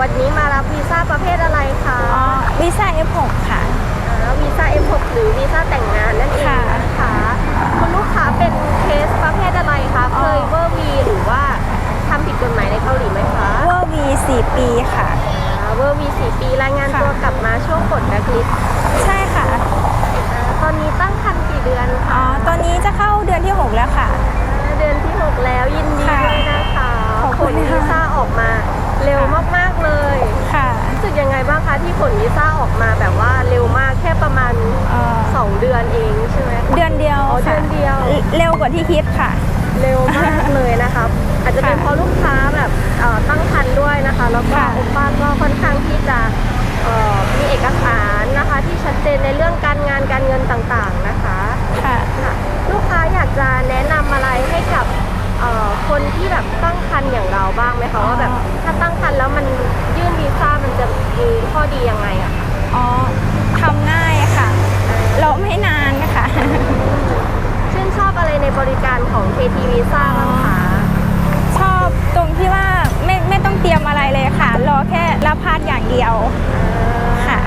วันนี้มารับวีซ่าประเภทอะไรคะอ๋อวีซ่า F6 ค่ะวีซ่า F6 หรือวีซ่าแต่งงานนั่นเองนะคะคุณลูกค้าเป็นเคสประเภทอะไรคะเคยเวอร์วีหรือว่าทำผิดกฎหมายในเกาหลีไหมคะเวอร์วี4ปีค่ะเวอร์วีสี่ปีรายงานตัวกลับมาช่วงกดดัคลิปใช่ค่ะตอนนี้ตั้งคันกี่เดือนอ๋อคะตอนนี้จะเข้าเดือนที่ 6 แล้ว ผลวีซ่าออกมาแบบว่าเร็วมากแค่ประมาณ เอ่อ2 เดือนเองใช่ไหมคะเดือนเดียวอ๋อค่ะเดือนเดียว เร็วกว่าที่คิดค่ะ เร็วมากเลยนะคะอาจจะเป็นค่ะเพราะลูกค้าแบบเอ่อตั้งครรภ์ด้วยนะคะ แล้วก็ค่ะ โอป้าก็ค่อนข้างที่จะเอ่อมีเอกสารนะคะ ที่ชัดเจนในเรื่องการงานการเงินต่างๆนะคะค่ะ ค่ะลูกค้าอยากจะแนะนำอะไรให้กับเอ่อคนที่แบบตั้งครรภ์อย่างเราบ้างไหมคะว่าแบบถ้าตั้งครรภ์แล้วมันยื่นวีซ่ามันจะมีข้อดียังไงอะคะ อ๋อทำง่ายค่ะรอไม่นานค่ะ ชื่นชอบอะไรในบริการของ KT Visa บ้างคะ ชอบตรงที่ว่าไม่ไม่ต้องเตรียมอะไรเลยค่ะ รอแค่รับพาดอย่างเดียว ค่ะ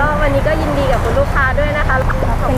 ก็ วันนี้ก็ยินดีกับคุณลูกค้าด้วยนะคะขอบคุณ